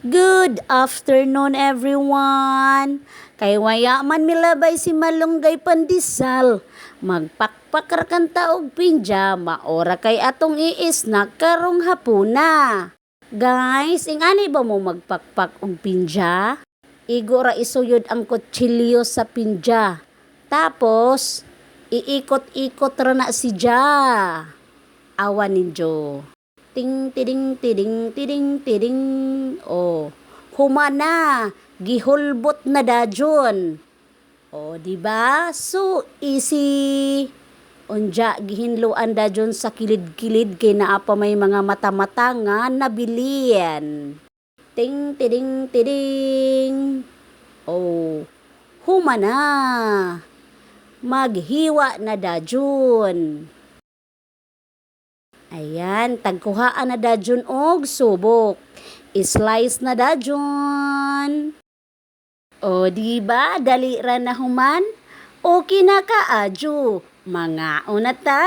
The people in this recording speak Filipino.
Good afternoon everyone. Kay waya man milabay si Malunggay Pandisal. Magpakpak ra kanta og pinja, maora kay atong iisnak karong hapuna. Guys, ingani ba mo magpakpak og pinja? Igo ra isuyod ang kutsilyo sa pinja. Tapos, iikot-ikot ra na si Ja. Awan ninyo. Ting tiding tiding tiding tiding. Oh, humana, gihulbot na dajon. Oh, di ba? So easy. Unja gihinluan dajon sa kilid-kilid kay naa pa may mga mata-mata nga nabilian. Ting tiding tiding. Oh, humana. Maghiwa na dajon. Ayan, tagkuhaan na dajon og subok. Slice na dajon. O, di ba? Dali ra na human. O kinakaadyo. Mga unata.